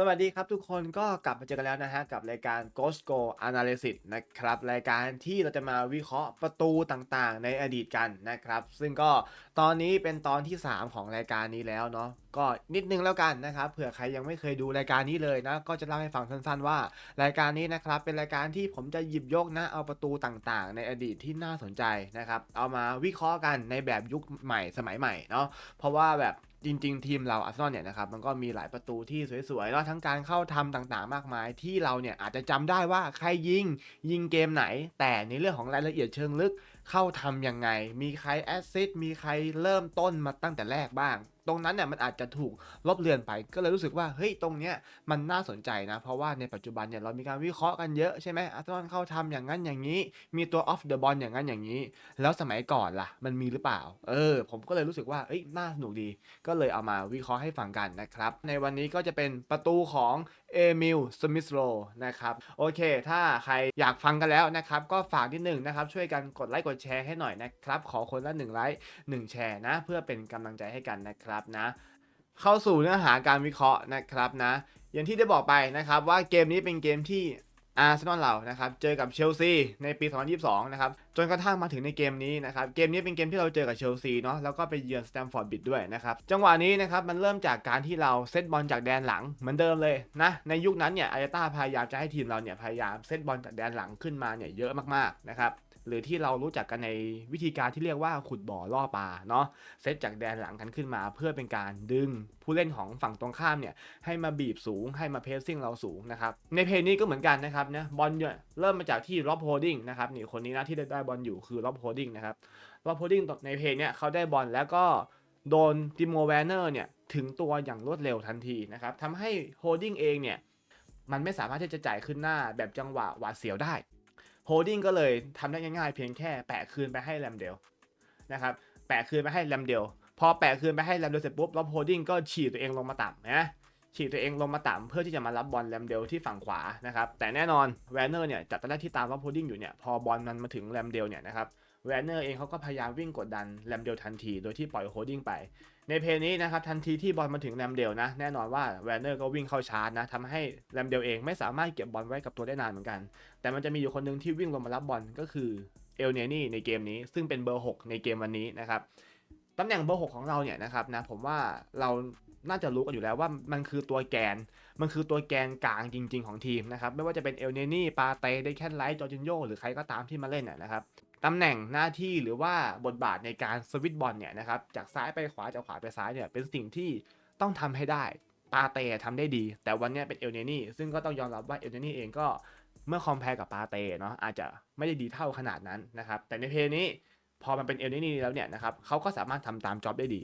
สวัสดีครับทุกคนก็กลับมาเจอกันแล้วนะฮะ กับรายการ Ghost Go Analysis นะครับ รายการที่เราจะมาวิเคราะห์ประตูต่างๆ ในอดีตกันนะครับ ซึ่งก็ตอนนี้เป็นตอนที่ 3 ของรายการนี้แล้วเนาะก็นิดนึงแล้วกันนะครับเผื่อใครยังไม่เคยดูรายการนี้เลยนะ ก็จะเล่าให้ฟังสั้นๆ ว่า รายการนี้นะครับเป็นรายการที่ผมจะหยิบยกนะเอาประตูต่างๆ ในอดีตที่น่าสนใจนะครับเอามาวิเคราะห์กันในแบบยุคใหม่สมัยใหม่เนาะเพราะว่าแบบ จริง ๆ ทีมเราอาร์เซนอลเนี่ยนะครับมันก็มีหลายประตูที่สวยๆแล้วทั้งการเข้าทำต่างๆ มากมาย ที่เราเนี่ยอาจจะจำได้ว่าใครยิงยิงเกมไหน แต่ในเรื่องของรายละเอียดเชิงลึก เข้าทำยังไง มีใครแอสซิสต์มีใครเริ่มต้นมาตั้งแต่แรกบ้าง ตรงนั้นเนี่ยมันอาจจะถูกลบเลือนไป ก็เลยรู้สึกว่าเฮ้ยตรงเนี้ยมันน่าสนใจนะ เพราะว่าในปัจจุบันเนี่ยเรามีการวิเคราะห์กันเยอะใช่ไหมอาร์เซนอลเข้าทำอย่างนั้นอย่างนี้ มีตัวออฟเดอะบอลอย่างนั้นอย่างนี้ แล้วสมัยก่อนล่ะ มันมีหรือเปล่า เออ ผมก็เลยรู้สึกว่าเอ้ยน่าสนุกดี ก็เลยเอามาวิเคราะห์ให้ฟังกันนะครับ ในวันนี้ก็จะเป็นประตูของเอมิลสมิธโรนะครับ โอเค ถ้าใครอยากฟังกันแล้วนะครับ ก็ฝากนิดหนึ่งนะครับ ช่วยกันกดไลค์กดแชร์ให้หน่อยนะครับ ขอคนละ1ไลค์1แชร์นะ เพื่อเป็นกำลังใจให้กันนะครับนะ เข้าสู่เนื้อหาการวิเคราะห์นะครับนะ อย่างที่ได้บอกไปนะครับว่าเกมนี้เป็นเกมที่ อาร์เซนอลเรานะครับเจอกับเชลซีในปี 2022 นะครับจนกระทั่งมาถึงในเกมนี้นะครับเกมนี้เป็นเกมที่เราเจอกับเชลซีเนาะแล้วก็ไปเยือนสแตมฟอร์ดบิดด้วยนะครับจังหวะนี้นะครับมันเริ่มจากการที่เราเซตบอลจากแดนหลังเหมือนเดิมเลยนะในยุคนั้นเนี่ยอายาต้าพยายามจะให้ทีมเราเนี่ยพยายามเซตบอลจากแดนหลังขึ้นมาเนี่ยเยอะมากๆนะครับ หรือที่เรารู้จักกันในวิธีการที่เรียกว่าขุดบ่อล่อปลาเนาะเซตจากแดนหลังกันขึ้นมา เพื่อเป็นการดึงผู้เล่นของฝั่งตรงข้ามเนี่ยให้มาบีบสูงให้มาเพสซิ่งเราสูงนะครับในเพลย์นี้ก็เหมือนกันนะครับนะบอลเนี่ยเริ่มมาจากที่ล็อบโฮดดิ้งนะครับนี่คนนี้นะที่ได้ได้บอลอยู่คือล็อบโฮดดิ้งนะครับล็อบโฮดดิ้งในเพลย์เนี่ยเขาได้บอลแล้วก็โดนติโมแวนเนอร์เนี่ยถึงตัวอย่างรวดเร็วทันทีนะครับทำให้โฮดดิ้งเองเนี่ยมันไม่สามารถที่จะจ่ายขึ้นหน้าแบบจังหวะหวาดเสียวได้ โฮดดิ้งก็เลยทำได้ง่ายๆ เพียงแค่แปะคืนไปให้แรมเดลนะครับแปะคืนไปให้แรมเดลพอแปะคืนไปให้แรมเดลเสร็จปุ๊บล็อบโฮดดิ้งก็ฉีดตัวเองลงมาต่ำนะฉีดตัวเองลงมาต่ำเพื่อที่จะมารับบอลแรมเดลที่ฝั่งขวานะครับแต่แน่นอนแวนเนอร์เนี่ยจากตอนแรกที่ตามล็อบโฮดดิ้งอยู่เนี่ยพอบอลมันมาถึงแรมเดลเนี่ยนะครับ แวนเนอร์เองเขาก็พยายามวิ่งกดดันแรมเดลทันที โดยที่ปล่อยโฮดดิ้งไป ในเพลนี้นะครับทันทีที่บอลมาถึงแรมเดลนะแน่นอนว่าแวนเนอร์ก็วิ่งเข้าชาร์จนะทำให้แรมเดลเองไม่สามารถเก็บบอลไว้กับตัวได้นานเหมือนกัน แต่มันจะมีอยู่คนหนึ่งที่วิ่งลงมารับบอลก็คือเอลเนนี่ในเกมนี้ซึ่งเป็นเบอร์ 6 ในเกมวันนี้นะครับตำแหน่งเบอร์ 6 ของเราเนี่ยนะครับนะผมว่าเราน่าจะรู้กันอยู่แล้วว่ามันคือตัวแกน มันคือตัวแกนกลางจริง ๆ ของทีมนะครับ ไม่ว่าจะเป็นเอลเนนี่ ปาเต้เดแคนไลท์จอร์จินโยหรือใครก็ตามที่มาเล่นน่ะนะครับ ตำแหน่งหน้าที่หรือว่าบทบาทในการสวิตบอลเนี่ยนะครับจากซ้ายไปขวาจากขวาไปซ้ายเนี่ยเป็นสิ่งที่ต้องทำให้ได้ปาเต้ทำได้ดี แต่วันนี้เป็นเอลเนนี่ซึ่งก็ต้องยอมรับว่าเอลเนนี่เองก็เมื่อคอมเพลกับปาเต้เนาะอาจจะไม่ได้ดีเท่าขนาดนั้นนะครับแต่ในเพลย์นี้พอมันเป็นเอลเนนี่แล้วเนี่ยนะครับเขาก็สามารถทำตามจ็อบได้ดี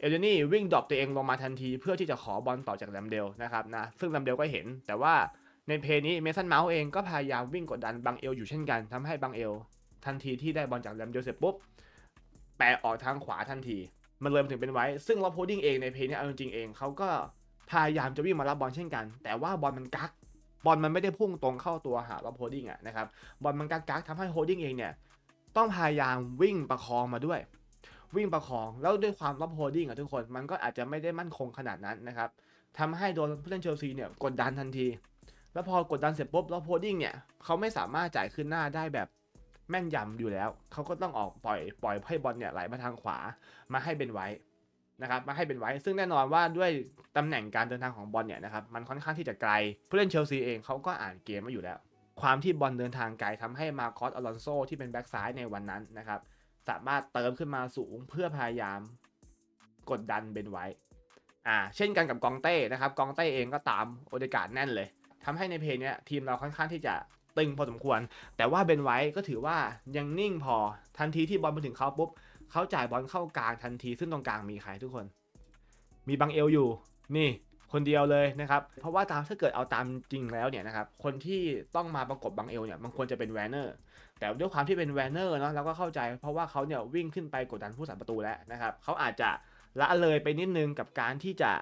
เอลเนนี่วิ่งดรอปตัวเองลงมาทันทีเพื่อที่จะขอบอลต่อจากแรมเดลนะครับนะซึ่งแรมเดลก็เห็น แต่ว่าในเพลย์นี้เมสันเมาส์เองก็พยายามวิ่งกดดันบังเอลอยู่เช่นกันทำให้บังเอล ทันทีที่ได้บอลจากแรมเดลเสร็จปุ๊บ แปะออกทางขวาทันที มันเลยมาถึงเป็นไว้ ซึ่งล็อบโพดดิ้งเองในเพย์นี้เอาจริงๆเองเขาก็พยายามจะวิ่งมารับบอลเช่นกัน แต่ว่าบอลมันกักบอลมันไม่ได้พุ่งตรงเข้าตัวหาล็อบโพดดิ้งอะนะครับบอลมันกักกักทำให้โฮดดิ้งเองเนี่ยต้องพยายามวิ่งประคองมาด้วย วิ่งประคองแล้วด้วยความรับโฮดดิ้งอะทุกคนมันก็อาจจะไม่ได้มั่นคงขนาดนั้นนะครับทำให้โดนผู้เล่นเชลซีเนี่ยกดดันทันที แล้วพอกดดันเสร็จปุ๊บแล้วโฮดดิ้งเนี่ยเขาไม่สามารถจ่ายขึ้นหน้าได้แบบ แม่นยำอยู่แล้ว เขาก็ต้องออกปล่อยปล่อยให้บอลเนี่ยไหลมาทางขวามาให้เบนไว้นะครับมาให้เบนไว้ซึ่งแน่นอนว่าด้วยตำแหน่งการเดินทางของบอลเนี่ยนะครับมันค่อนข้างที่จะไกล ผู้เล่นเชลซีเองเขาก็อ่านเกมมาอยู่แล้ว ความที่บอลเดินทางไกลทำให้มาคอสอลอนโซที่เป็นแบ็กซ้ายในวันนั้นนะครับสามารถเติมขึ้นมาสูงเพื่อพยายามกดดันเบนไว้อ่าเช่นกันกับกองเต้นะครับกองเต้เองก็ตามโอเดกาดแน่นเลยทำให้ในเพลย์เนี้ยทีมเราค่อนข้างที่จะ ตึงพอสมควร แต่ว่าเบนไว้ก็ถือว่ายังนิ่งพอทันทีที่บอลมาถึงเขาปุ๊บเขาจ่ายบอลเข้ากลางทันทีซึ่งตรงกลางมีใครทุกคน มีบังเอลอยู่นี่คนเดียวเลยนะครับ เพราะว่าตามถ้าเกิดเอาตามจริงแล้วเนี่ยนะครับ คนที่ต้องมาประกบบังเอลเนี่ยมันควรจะเป็นแวนเนอร์ แต่ด้วยความที่เป็นแวนเนอร์เนาะเราก็เข้าใจ เพราะว่าเขาเนี่ยวิ่งขึ้นไปกดดันผู้สาประตูแล้วนะครับเขาอาจจะละเลยไปนิดนึงกับการที่จะ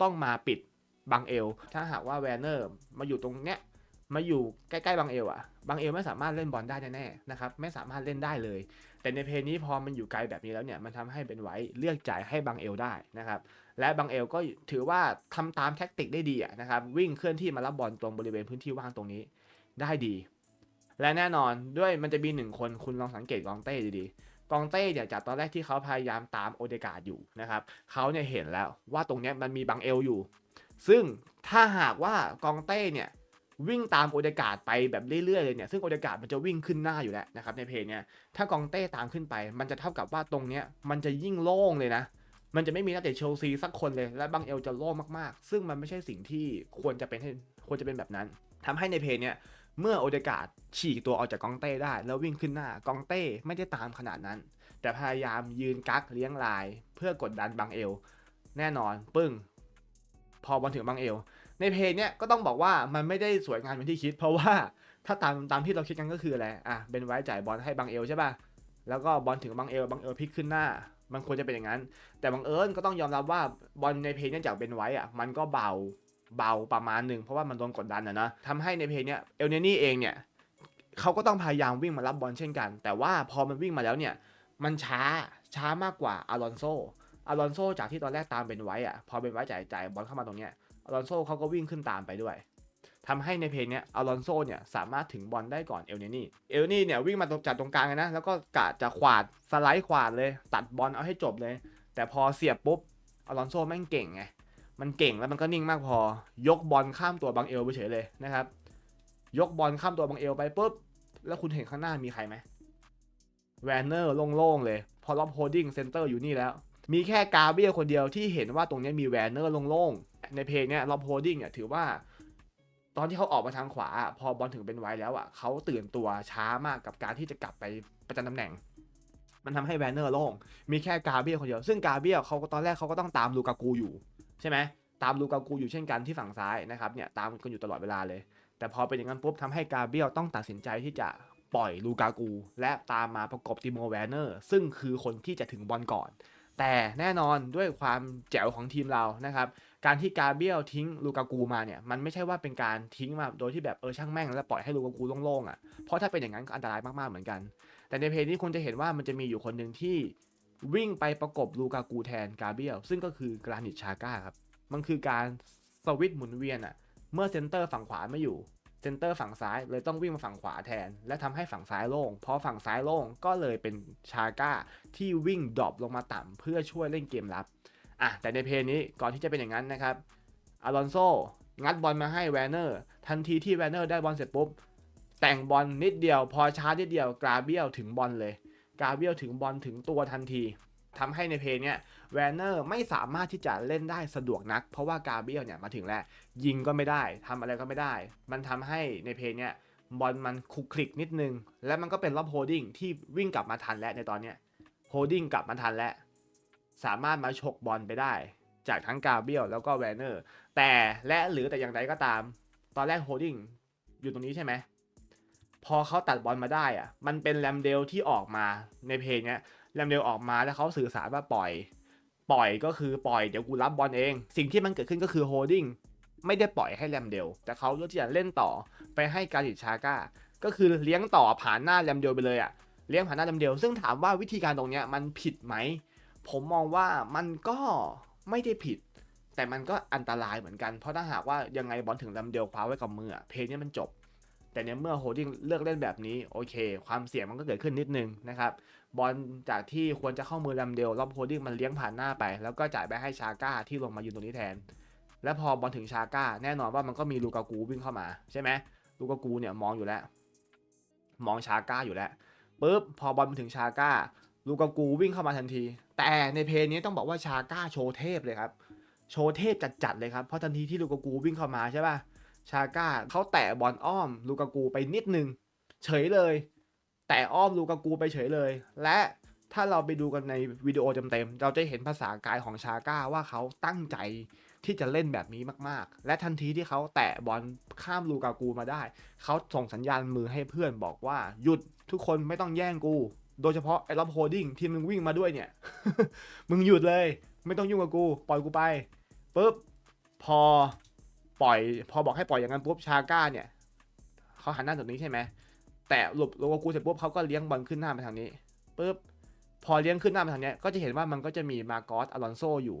ต้องมาปิดบังเอล ถ้าหากว่าแวนเนอร์มาอยู่ตรงเนี้ย มาอยู่ใกล้ๆบังเอลอะบังเอลไม่สามารถเล่นบอลได้แน่ๆนะครับไม่สามารถเล่นได้เลย แต่ในเพลย์นี้พอมันอยู่ไกลแบบนี้แล้วเนี่ยมันทำให้เป็นไว้เลือกจ่ายให้บังเอลได้นะครับและบังเอลก็ถือว่าทำตามแท็กติกได้ดีะนะครับวิ่งเคลื่อนที่มารับบอลตรงบริเวณพื้นที่ว่างตรงนี้ได้ดี และแน่นอนด้วยมันจะมีหนึ่งคนคุณลองสังเกตกองเต้ดีๆกองเต้เนี่ยจากตอนแรกที่เขาพยายามตามโอเดกาดอยู่นะครับเขาเนี่ยเห็นแล้วว่าตรงเนี้ยมันมีบังเอลอยู่ ซึ่งถ้าหากว่ากองเต้เนี่ย วิ่งตามโอเดกาดไปแบบเรื่อยๆเลยเนี่ยซึ่งโอเดกาดมันจะวิ่งขึ้นหน้าอยู่แล้วนะครับในเพลงเนี่ยถ้ากองเต้ตามขึ้นไป มันจะเท่ากับว่าตรงเนี้ยมันจะยิ่งโล่งเลยนะมันจะไม่มีนักเตะเชลซีสักคนเลยและบังเอลจะโล่งมากๆ ซึ่งมันไม่ใช่สิ่งที่ควรจะเป็นควรจะเป็นแบบนั้นทำให้ในเพลงเนี่ยเมื่อโอเดกาดฉีกตัวออกจากกองเต้ได้ แล้ววิ่งขึ้นหน้ากองเต้ไม่ได้ตามขนาดนั้น แต่พยายามยืนกักเลี้ยงลาย เพื่อกดดันบังเอล แน่นอนปึ้ง พอบอลถึงบังเอล ในเพลงเนี้ยก็ต้องบอกว่ามันไม่ได้สวยงามเหมือนที่คิด เพราะว่าถ้าตามตามที่เราคิดกันก็คืออะไรอะเป็นไว้จ่ายบอลให้บังเอลใช่ป่ะแล้วก็บอลถึงบังเอลบังเอลพลิกขึ้นหน้า มันควรจะเป็นอย่างนั้น แต่บังเอิญก็ต้องยอมรับว่าบอลในเพลงเนี้ยจากเป็นไว้อะมันก็เบาเบาประมาณหนึ่งเพราะว่ามันโดนกดดันอะนะทำให้ในเพลงเนี้ยเอลเนนี่เองเนี่ยเขาก็ต้องพยายามวิ่งมารับบอลเช่นกัน แต่ว่าพอมันวิ่งมาแล้วเนี่ยมันช้าช้ามากกว่าอารอนโซอารอนโซจากที่ตอนแรกตามเป็นไว้อะพอเป็นไว้จ่ายจ่ายบอลเข้ามาตรงเนี้ย อลอนโซเขาก็วิ่งขึ้นตามไปด้วยทำให้ในเพลงนี้อลอนโซเนี่ยสามารถถึงบอลได้ก่อนเอลเนนี่เอลเนนี่เนี่ยวิ่งมาจากตรงกลางเลยนะ แล้วก็กะจะขวาดสไลด์ขวาดเลย ตัดบอลเอาให้จบเลย แต่พอเสียบปุ๊บอลอนโซแม่งเก่งไงมันเก่งแล้วมันก็นิ่งมากพอ ยกบอลข้ามตัวบังเอลไปเฉยเลยนะครับ ยกบอลข้ามตัวบังเอลไปปุ๊บแล้วคุณเห็นข้างหน้ามีใครไหมแวนเนอร์โล่งๆเลยพอล็อบโฮดดิ้งเซนเตอร์อยู่นี่แล้ว มีแค่กาเบียคนเดียวที่เห็นว่าตรงนี้มีแวนเนอร์โล่งๆ ในเพลงเนี้ยล็อบโฮดิ้งเนี่ยถือว่า ตอนที่เขาออกมาทางขวา พอบอลถึงเป็นไว้แล้วอะเขาตื่นตัวช้ามากกับการที่จะกลับไปประจำตำแหน่ง มันทำให้แวนเนอร์โล่ง มีแค่กาเบียคนเดียว ซึ่งกาเบียเขาก็ตอนแรกเขาก็ต้องตามลูกากูอยู่ ใช่ไหมตามลูกากูอยู่เช่นกันที่ฝั่งซ้ายนะครับเนี่ยตามกันอยู่ตลอดเวลาเลย แต่พอเป็นอย่างนั้นปุ๊บทำให้กาเบียลต้องตัดสินใจที่จะปล่อยลูกากู และตามมาประกบติโมแวนเนอร์ ซึ่งคือคนที่จะถึงบอลก่อน แต่แน่นอนด้วยความแจ๋วของทีมเรานะครับ การที่กาเบียลทิ้งลูกากูมาเนี่ย มันไม่ใช่ว่าเป็นการทิ้งมาโดยที่แบบเออช่างแม่งแล้วปล่อยให้ลูกากูโล่งๆอะ เพราะถ้าเป็นอย่างนั้นก็อันตรายมากๆเหมือนกัน แต่ในเพลงนี้คุณจะเห็นว่ามันจะมีอยู่คนหนึ่งที่วิ่งไปประกบลูกากูแทนกาเบียลซึ่งก็คือกรานิตชาก้าครับ มันคือการสวิตช์หมุนเวียนอะ เมื่อเซนเตอร์ฝั่งขวาไม่อยู่ เซนเตอร์ฝั่งซ้ายเลยต้องวิ่งมาฝั่งขวาแทน และทำให้ฝั่งซ้ายโล่งพอฝั่งซ้ายโล่งก็เลยเป็นชาก้าที่วิ่งดรอปลงมาต่ำเพื่อช่วยเล่นเกมรับอะแต่ในเพลงนี้ก่อนที่จะเป็นอย่างนั้นนะครับอารอนโซงัดบอลมาให้แวนเนอร์ทันทีที่แวนเนอร์ได้บอลเสร็จปุ๊บ แต่งบอลนิดเดียว พอช้านิดเดียวกราเบียลถึงบอลเลย กราเบียลถึงบอลถึงตัวทันทีทำให้ในเพลงเนี้ย แวนเนอร์ไม่สามารถที่จะเล่นได้สะดวกนัก เพราะว่ากาเบียลเนี่ยมาถึงแล้ว ยิงก็ไม่ได้ทำอะไรก็ไม่ได้ มันทำให้ในเพลงเนี้ยบอลมันคลุกคลิกนิดนึง และมันก็เป็นรอบโฮดดิ้งที่วิ่งกลับมาทันแล้วในตอนเนี้ยโฮดดิ้งกลับมาทันแล้วสามารถมาฉกบอลไปได้ จากทั้งกาเบียลแล้วก็แวนเนอร์แต่และหรือแต่อย่างไรก็ตาม ตอนแรกโฮดดิ้งอยู่ตรงนี้ใช่ไหมพอเขาตัดบอลมาได้อะมันเป็นแรมเดลที่ออกมาในเพลงเนี้ยแรมเดลออกมาแล้วเขาสื่อสารว่าปล่อย ปล่อยก็คือปล่อยเดี๋ยวกูรับบอลเอง สิ่งที่มันเกิดขึ้นก็คือโฮดดิ้งไม่ได้ปล่อยให้แรมเดลแต่เขาเลือกที่จะเล่นต่อไปให้การิชาก้าก็คือเลี้ยงต่อผ่านหน้าแรมเดลไปเลยอะเลี้ยงผ่านหน้าแรมเดลซึ่งถามว่าวิธีการตรงเนี้ยมันผิดไหมผมมองว่ามันก็ไม่ได้ผิด แต่มันก็อันตรายเหมือนกันเพราะถ้าหากว่ายังไงบอลถึงลำเดียวคว้าไว้กับมืออะเพลงนี้มันจบ แต่ในเมื่อโฮดดิ้งเลือกเล่นแบบนี้โอเค ความเสี่ยงมันก็เกิดขึ้นนิดนึงนะครับบอลจากที่ควรจะเข้ามือลำเดียวรอบโฮดดิ้งมันเลี้ยงผ่านหน้าไป แล้วก็จ่ายไปให้ชาก้าที่ลงมายืนตรงนี้แทน แล้วพอบอลถึงชาก้าแน่นอนว่ามันก็มีลูกากูวิ่งเข้ามาใช่ไหมลูกากูเนี่ยมองอยู่แล้ว มองชาก้าอยู่แล้วปุ๊บพอบอลมาถึงชาก้าลูกากูวิ่งเข้ามาทันที แต่ในเพลงนี้ต้องบอกว่าชาก้าโชว์เทพเลยครับโชว์เทพจัดๆเลยครับเพราะทันทีที่ลูกากูวิ่งเข้ามาใช่ป่ะ ชาก้าเขาแตะบอลอ้อมลูกากูไปนิดนึง เฉยเลย แตะอ้อมลูกากูไปเฉยเลย และถ้าเราไปดูกันในวิดีโอเต็มๆเราจะเห็นภาษากายของชาก้าว่าเขาตั้งใจที่จะเล่นแบบนี้มากๆ และทันทีที่เขาแตะบอลข้ามลูกากูมาได้ เขาส่งสัญญาณมือให้เพื่อนบอกว่าหยุดทุกคนไม่ต้องแย่งกู โดยเฉพาะไอ้ล็อบโฮดดิ้งที่มึงวิ่งมาด้วยเนี่ย มึงหยุดเลย ไม่ต้องยุ่งกับกู ปล่อยกูไปปุ๊บพอ ปล่อย พอบอกให้ปล่อยอย่างนั้นปุ๊บชาก้าเนี่ยเขาหันหน้าตรงนี้ใช่ไหมแต่หลบโลกากูเสร็จปุ๊บเขาก็เลี้ยงบอลขึ้นหน้าไปทางนี้ปุ๊บพอเลี้ยงขึ้นหน้าไปทางนี้ก็จะเห็นว่ามันก็จะมีมาโกอสอลอนโซอยู่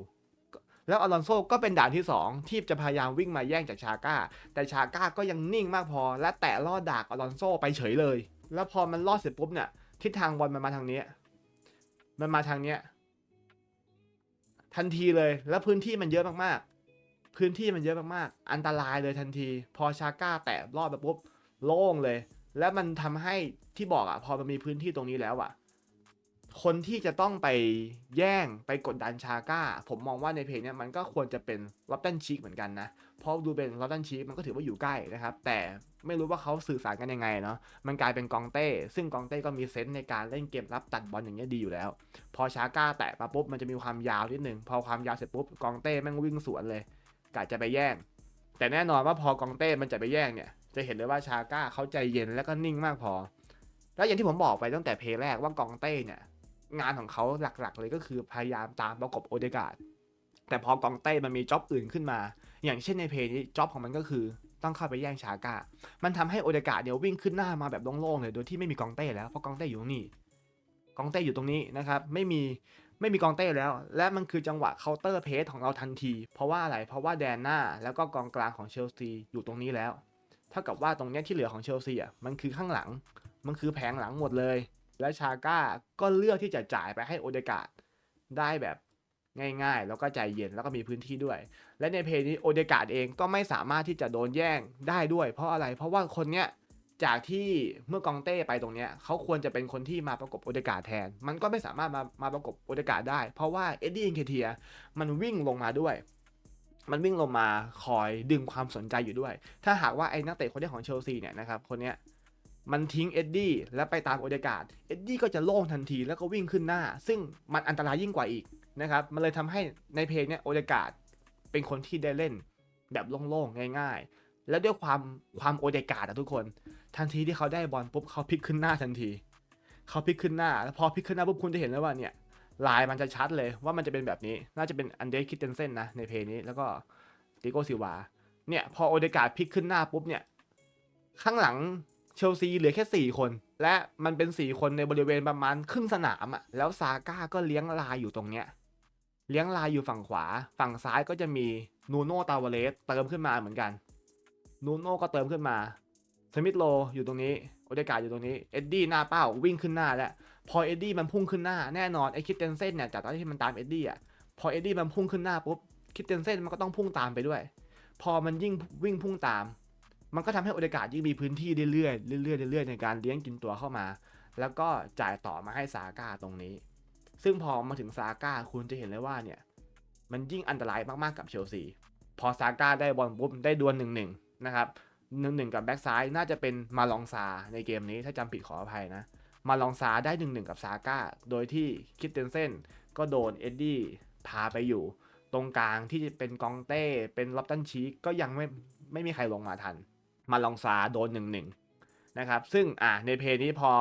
แล้วอลอนโซก็เป็นด่านที่ 2 ที่จะพยายามวิ่งมาแย่งจากชาก้า แต่ชาก้าก็ยังนิ่งมากพอ และแตะลอดดากอลอนโซไปเฉยเลย แล้วพอมันลอดเสร็จปุ๊บเนี่ยทิศทางบอลมันมาทางนี้ มันมาทางเนี้ยทันทีเลยแล้วพื้นที่มันเยอะมากๆ พื้นที่มันเยอะมากๆ อันตรายเลยทันที พอชาก้าแตะลอดไปปุ๊บโล่งเลย แล้วมันทำให้ที่บอกอะพอมันมีพื้นที่ตรงนี้แล้วอะ คนที่จะต้องไปแย่งไปกดดันชาก้า ผมมองว่าในเพลงนี้มันก็ควรจะเป็นลอตตันชีกเหมือนกันนะ เพราะดูเป็นลอตตันชีกมันก็ถือว่าอยู่ใกล้นะครับ แต่ไม่รู้ว่าเขาสื่อสารกันยังไงเนาะ มันกลายเป็นกองเต้ ซึ่งกองเต้ก็มีเซนส์ในการเล่นเกมรับตัดบอลอย่างเงี้ยดีอยู่แล้ว พอชาก้าแตะมาปุ๊บมันจะมีความยาวนิดนึง พอความยาวเสร็จปุ๊บกองเต้แม่งวิ่งสวนเลย กะจะไปแย่ง แต่แน่นอนว่าพอกองเต้มันจะไปแย่งเนี่ย จะเห็นเลยว่าชาก้าเขาใจเย็นแล้วก็นิ่งมากพอ แล้วอย่างที่ผมบอกไปตั้งแต่เพลย์แรกว่ากองเต้เนี่ย งานของเขาหลักๆ เลยก็คือพยายามตามประกบโอเดกาดแต่พอกองเต้มันมีจ็อบอื่นขึ้นมา อย่างเช่นในเพลงนี้จ็อบของมันก็คือต้องเข้าไปแย่งชาก้า มันทำให้โอเดกาดเดี๋ยววิ่งขึ้นหน้ามาแบบโล่งๆเลย โดยที่ไม่มีกองเต้แล้ว เพราะกองเต้อยู่ตรงนี้กองเต้อยู่ตรงนี้นะครับ ไม่มี ไม่มีกองเต้แล้ว และมันคือจังหวะเคาน์เตอร์เพสของเราทันที เพราะว่าอะไร เพราะว่าแดนหน้าแล้วก็กองกลางของเชลซีอยู่ตรงนี้แล้ว เท่ากับว่าตรงเนี้ยที่เหลือของเชลซีอะมันคือข้างหลัง มันคือแผงหลังหมดเลย และชาก้าก็เลือกที่จะจ่ายไปให้โอเดกาดได้แบบง่ายๆ แล้วก็ใจเย็นแล้วก็มีพื้นที่ด้วย และในเพลงนี้โอเดกาดเองก็ไม่สามารถที่จะโดนแย่งได้ด้วย เพราะอะไร เพราะว่าคนเนี้ย จากที่เมื่อกองเต้ไปตรงเนี้ยเขาควรจะเป็นคนที่มาประกบโอเดกาดแทน มันก็ไม่สามารถมามาประกบโอเดกาดได้ เพราะว่าเอ็ดดี้อินเคเทียมันวิ่งลงมาด้วย มันวิ่งลงมาคอยดึงความสนใจอยู่ด้วย ถ้าหากว่าไอ้นักเตะคนนี้ของเชลซีเนี่ยนะครับคนเนี้ยมันทิ้งเอ็ดดี้แล้วไปตามโอเดกาดเอ็ดดี้ก็จะโล่งทันทีแล้วก็วิ่งขึ้นหน้า ซึ่งมันอันตรายยิ่งกว่าอีกนะครับมันเลยทำให้ในเพลงเนี้ยโอเดกาดเป็นคนที่ได้เล่นแบบโล่งๆง่าย ๆ แล้วด้วยความความโอเดกาดอะทุกคน ทันทีที่เขาได้บอลปุ๊บเขาพลิกขึ้นหน้าทันทีเขาพลิกขึ้นหน้า แล้วพอพลิกขึ้นหน้าปุ๊บคุณจะเห็นแล้วว่าเนี่ยลายมันจะชัดเลยว่ามันจะเป็นแบบนี้ น่าจะเป็นอันเดรคิตเทนเซนนะในเพลงนี้แล้วก็ติโกซิวาเนี่ยพอโอเดกาดพลิกขึ้นหน้าปุ๊บเนี่ยข้างหลังเชลซีเหลือแค่ 4 คน และมันเป็น 4 คนในบริเวณประมาณครึ่งสนามอะ่ะแล้วซาก้าก็เลี้ยงลายอยู่ตรงเนี้ยเลี้ยงลายอยู่ฝั่งขวา ฝั่งซ้ายก็จะมีนูโน่ตาวเลสเติมขึ้นมาเหมือนกันนูโน่ก็เติมขึ้นมา สมิธโลอยู่ตรงนี้โอเดกาอยู่ตรงนี้เอ็ดดี้หน้าเป้าวิ่งขึ้นหน้าแล้วพอเอ็ดดี้มันพุ่งขึ้นหน้าแน่นอนไอ้คิดเตนเซนเนี่ยจากตอนที่มันตามเอ็ดดี้อะพอเอ็ดดี้มันพุ่งขึ้นหน้าปุ๊บคิดเตนเซนมันก็ต้องพุ่งตามไปด้วย พอมันยิ่งวิ่งพุ่งตาม มันก็ทำให้โอเดกายิ่งมีพื้นที่เรื่อยๆเรื่อยๆเรื่อยๆในการเลี้ยงกินตัวเข้ามา แล้วก็จ่ายต่อมาให้ซาก้าตรงนี้ ซึ่งพอมาถึงซาก้าคุณจะเห็นเลยว่าเนี่ยมันยิ่งอันตรายมากๆกับเชลซีพอซาก้าได้บอลปุ๊บได้ดวลหนึ่งหนึ่งนะครับ หนึ่งหนึ่งกับแบ็กซ้ายน่าจะเป็นมาลองซาในเกมนี้ถ้าจำผิดขออภัยนะ มาลองซาได้หนึ่งหนึ่งกับซาก้า โดยที่คิดเตนเซนก็โดนเอ็ดดี้พาไปอยู่ ตรงกลางที่เป็นกองเต้เป็นล็อบตันชีกก็ยังไม่ไม่มีใครลงมาทัน มาลองซาโดนหนึ่งหนึ่งนะครับ ซึ่งอะในเพลย์นี้พอ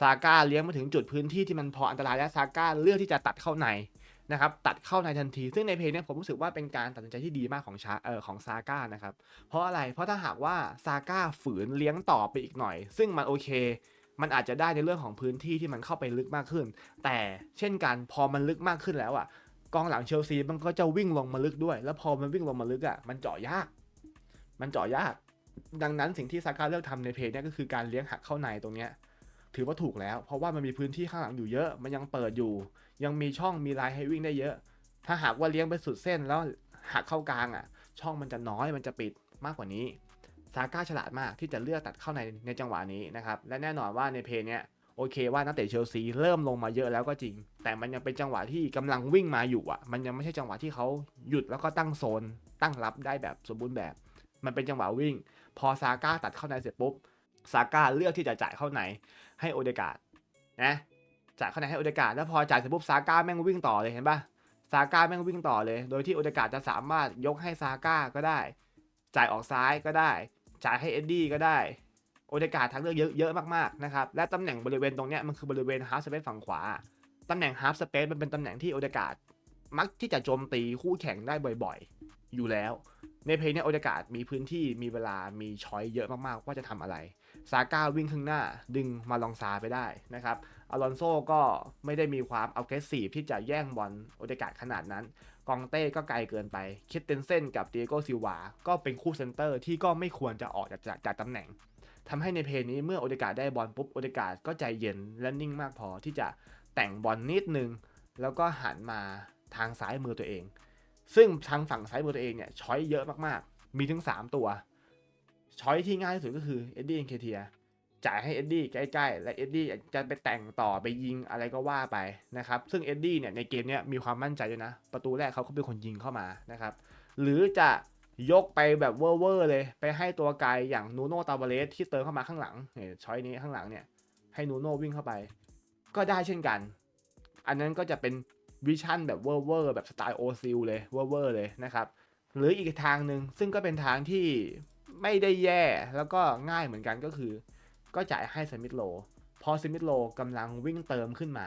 ซาก้าเลี้ยงมาถึงจุดพื้นที่ที่มันพออันตรายแล้วซาก้าเลือกที่จะตัดเข้าใน นะครับตัดเข้าในทันที ซึ่งในเพลงนี้ผมรู้สึกว่าเป็นการตัดสินใจที่ดีมากของชาเออของซาก้านะครับเพราะอะไรเพราะถ้าหากว่าซาก้าฝืนเลี้ยงต่อไปอีกหน่อย ซึ่งมันโอเค มันอาจจะได้ในเรื่องของพื้นที่ที่มันเข้าไปลึกมากขึ้น แต่เช่นกันพอมันลึกมากขึ้นแล้วอะกองหลังเชลซีมันก็จะวิ่งลงมาลึกด้วย แล้วพอมันวิ่งลงมาลึกอะมันเจาะยาก มันเจาะยาก ดังนั้นสิ่งที่ซาก้าเลือกทำในเพลงนี้ก็คือการเลี้ยงหักเข้าในตรงเนี้ย ถือว่าถูกแล้ว เพราะว่ามันมีพื้นที่ข้างหลังอยู่เยอะ มันยังเปิดอยู่ ยังมีช่องมีลายให้วิ่งได้เยอะ ถ้าหากว่าเลี้ยงไปสุดเส้นแล้วหักเข้ากลางอะ ช่องมันจะน้อยมันจะปิดมากกว่านี้ซาก้าฉลาดมากที่จะเลือกตัดเข้าในในจังหวะนี้นะครับ และแน่นอนว่าในเพลงเนี้ยโอเคว่านักเตะเชลซีเริ่มลงมาเยอะแล้วก็จริง แต่มันยังเป็นจังหวะที่กำลังวิ่งมาอยู่อะ มันยังไม่ใช่จังหวะที่เขาหยุดแล้วก็ตั้งโซน ตั้งรับได้แบบสมบูรณ์แบบ มันเป็นจังหวะวิ่ง พอซาก้าตัดเข้าในเสร็จปุ๊บซาก้าเลือกที่จะจ่ายเข้าใน ให้โอเดกาดนะจ่ายเข้าในให้โอเดกาดแล้วพอจ่ายเสร็จปุ๊บซาก้าแม่งวิ่งต่อเลยเห็นปะซาก้าแม่งวิ่งต่อเลย โดยที่โอเดกาดจะสามารถยกให้ซาก้าก็ได้ จ่ายออกซ้ายก็ได้ จ่ายให้เอ็ดดี้ก็ได้โอเดกาดทางเลือกเยอะเยอะมากๆนะครับและตำแหน่งบริเวณตรงเนี้ยมันคือบริเวณฮาร์ฟสเปซฝั่งขวาตำแหน่งฮาร์ฟสเปซมันเป็นตำแหน่งที่โอเดกาดมักที่จะโจมตีคู่แข่งได้บ่อยๆ อยู่แล้ว ในเพลงนี้โอเดกาดมีพื้นที่มีเวลามีช้อยเยอะมากๆว่าจะทำอะไร ซาก้าวิ่งข้างหน้า ดึงมาลองซาไปได้นะครับอลอนโซก็ไม่ได้มีความเอาเกรสซีฟที่จะแย่งบอลโอเดกาดขนาดนั้น กองเต้ก็ไกลเกินไป คิดเตนเซนกับเตียโกซิวา ก็เป็นคู่เซนเตอร์ที่ก็ไม่ควรจะออกจากจากจากตำแหน่งทำให้ในเพลย์นี้เมื่อโอเดกาดได้บอลปุ๊บโอเดกาดก็ใจเย็นและนิ่งมากพอที่จะแต่งบอลนิดนึง แล้วก็หันมาทางซ้ายมือตัวเอง ซึ่งทางฝั่งซ้ายมือตัวเองเนี่ยช้อยเยอะมากๆ มีถึง 3 ตัว ช้อยที่ง่ายที่สุดก็คือเอ็ดดี้เอ็นเคเทียจ่ายให้เอ็ดดี้ใกล้ๆ และเอ็ดดี้จะไปแต่งต่อไปยิงอะไรก็ว่าไปนะครับ ซึ่งเอ็ดดี้เนี่ยในเกมเนี้ยมีความมั่นใจด้วยนะ ประตูแรกเขาก็เป็นคนยิงเข้ามานะครับ หรือจะยกไปแบบเวอร์ๆเลย ไปให้ตัวไกลอย่างนูโน่ตาเบเลสที่เติมเข้ามาข้างหลังเนี่ยช้อยนี้ข้างหลังเนี่ยให้นูโน่วิ่งเข้าไป ก็ได้เช่นกัน อันนั้นก็จะเป็นวิชั่นแบบเวอร์ๆแบบสไตล์โอซิลเลยเวอร์ๆเลยนะครับ หรืออีกทางหนึ่งซึ่งก็เป็นทางที่ ไม่ได้แย่แล้วก็ง่ายเหมือนกันก็คือ ก็จ่ายให้สมิธโลพอสมิธโลกำลังวิ่งเติมขึ้นมา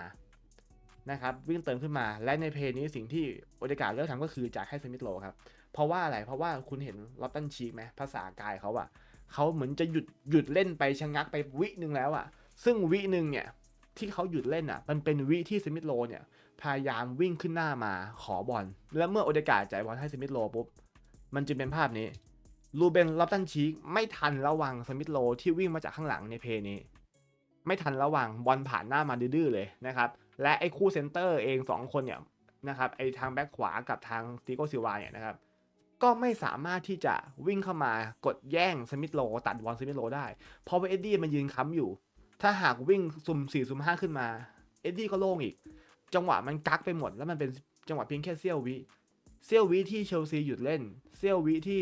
นะครับวิ่งเติมขึ้นมาและในเพลย์นี้สิ่งที่โอเดกาเลือกทำก็คือจ่ายให้สมิธโลครับ เพราะว่าอะไรเพราะว่าคุณเห็นลอตตันชีกไหมภาษากายเขาอะเขาเหมือนจะหยุดหยุดเล่นไปชะงักไปวิหนึ่งแล้วอะซึ่งวิหนึ่งเนี่ยที่เขาหยุดเล่นอะมันเป็นวิที่สมิธโลเนี่ยพยายามวิ่งขึ้นหน้ามาขอบอลแล้วเมื่อโอเดกาจ่ายบอลให้สมิธโลปุ๊บมันจึงเป็นภาพนี้ ลูเบนลอตตันชีกไม่ทันระวังสมิธโลที่วิ่งมาจากข้างหลังในเพลย์นี้ ไม่ทันระวังบอลผ่านหน้ามาดื้อเลยนะครับ และไอ้คู่เซนเตอร์เองสองคนเนี่ยนะครับไอ้ทางแบ็คขวากับทางติโกซิวาเนี่ยนะครับก็ไม่สามารถที่จะวิ่งเข้ามากดแย่งสมิธโลตัดบอลสมิธโลได้ เพราะว่าเอ็ดดี้มันยืนค้ำอยู่ ถ้าหากวิ่งสุ่มสี่สุ่มห้าขึ้นมาเอ็ดดี้ก็โล่งอีก จังหวะมันกักไปหมด แล้วมันเป็นจังหวะเพียงแค่เซี่ยววิเซี่ยววิที่เชลซีหยุดเล่นเซี่ยววิที่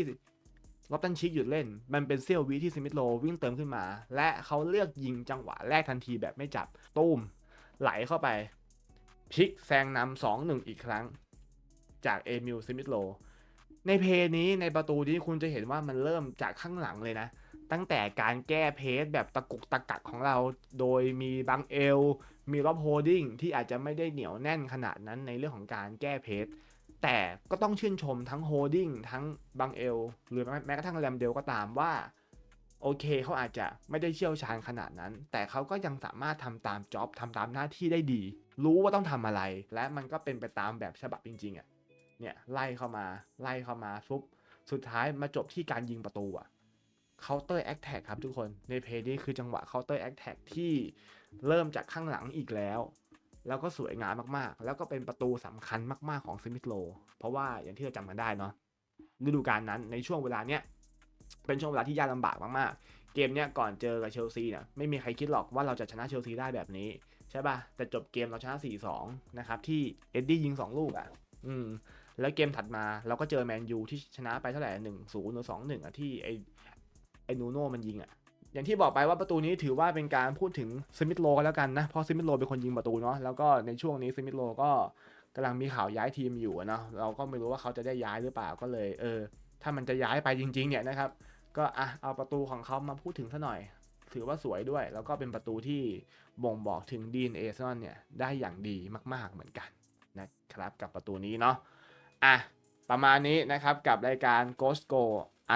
ลอตตันชิกหยุดเล่น มันเป็นเซี่ยววิที่สมิธโลวิ่งเติมขึ้นมา และเขาเลือกยิงจังหวะแรกทันทีแบบไม่จับตูมไหลเข้าไปพลิกแซงนำสองหนึ่งอีกครั้ง จากเอมิลสมิธโล ในเพย์นี้ในประตูนี้คุณจะเห็นว่ามันเริ่มจากข้างหลังเลยนะ ตั้งแต่การแก้เพสแบบตะกุกตะกักของเรา โดยมีบังเอล มีล็อบโฮดดิ้งที่อาจจะไม่ได้เหนียวแน่นขนาดนั้นในเรื่องของการแก้เพส แต่ก็ต้องชื่นชมทั้งโฮดดิ้งทั้งบังเอล หรือแม้กระทั่งแรมเดลก็ตามว่า โอเคเขาอาจจะไม่ได้เชี่ยวชาญขนาดนั้น แต่เขาก็ยังสามารถทำตามจ็อบทำตามหน้าที่ได้ดี รู้ว่าต้องทำอะไร และมันก็เป็นไปตามแบบฉบับจริงๆอะ่ะเนี่ยไล่เข้ามาไล่เข้ามาฟุบสุดท้ายมาจบที่การยิงประตูอะเคาน์เตอร์แอคแท็กครับทุกคนในเพจนี้คือจังหวะเคาน์เตอร์แอคแท็กที่เริ่มจากข้างหลังอีกแล้ว แล้วก็สวยงามมากๆ แล้วก็เป็นประตูสำคัญมาก ๆของสมิธโล เพราะว่าอย่างที่เราจำกันได้เนาะฤดูกาลนั้นในช่วงเวลาเนี้ยเป็นช่วงเวลาที่ยากลำบากมากๆ เกมเนี้ยก่อนเจอกับเชลซีเนี่ยไม่มีใครคิดหรอกว่าเราจะชนะเชลซีได้แบบนี้ ใช่ป่ะ แต่จบเกมเราชนะ 4-2 นะครับ ที่เอ็ดดี้ยิง 2 ลูกอะ อืม แล้วเกมถัดมาเราก็เจอแมนยูที่ชนะไปเท่าไหร่หนึ่งศูนย์หรือสองหนึ่งอะที่ไอไอนูโน่มันยิงอะ อย่างที่บอกไปว่าประตูนี้ถือว่าเป็นการพูดถึงสมิธโลแล้วกันนะ เพราะสมิธโลเป็นคนยิงประตูเนาะแล้วก็ในช่วงนี้สมิธโลก็กำลังมีข่าวย้ายทีมอยู่เนาะเราก็ไม่รู้ว่าเขาจะได้ย้ายหรือเปล่าก็เลย เออ ถ้ามันจะย้ายไปจริง ๆ เนี่ยนะครับ ก็อะเอาประตูของเขามาพูดถึงซะหน่อย ถือว่าสวยด้วย แล้วก็เป็นประตูที่บ่งบอกถึงดีนเอซอนเนี่ยได้อย่างดีมากๆเหมือนกันนะครับกับประตูนี้เนาะอะประมาณนี้นะครับกับรายการ Ghost Go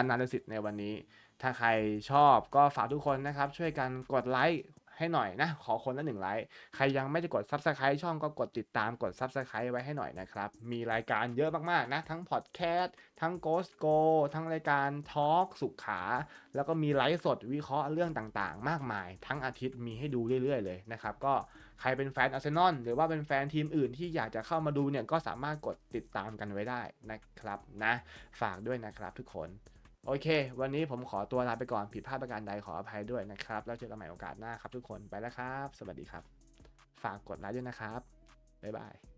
Analysis ในวันนี้ ถ้าใครชอบก็ฝากทุกคนนะครับ ช่วยกันกดไลค์ให้หน่อยนะ ขอคนละหนึ่งไลค์ใครยังไม่ได้กด Subscribe ช่องก็กดติดตามกด Subscribe ไว้ให้หน่อยนะครับ มีรายการเยอะมากๆนะ ทั้งพอดแคสต์ทั้ง Ghost Go ทั้งรายการทอล์กสุขขา แล้วก็มีไลฟ์สดวิเคราะห์เรื่องต่างๆ มากมาย ทั้งอาทิตย์มีให้ดูเรื่อยๆเลยนะครับ ก็ใครเป็นแฟนอาร์เซนอลหรือว่าเป็นแฟนทีมอื่นที่อยากจะเข้ามาดูเนี่ยก็สามารถกดติดตามกันไว้ได้นะครับนะ ฝากด้วยนะครับทุกคน โอเค วันนี้ผมขอตัวลาไปก่อนผิดพลาดประการใดขออภัยด้วยนะครับ แล้วเจอกันใหม่โอกาสหน้าครับทุกคนไปแล้วครับ สวัสดีครับ ฝากกดไลค์ด้วยนะครับบ๊ายบาย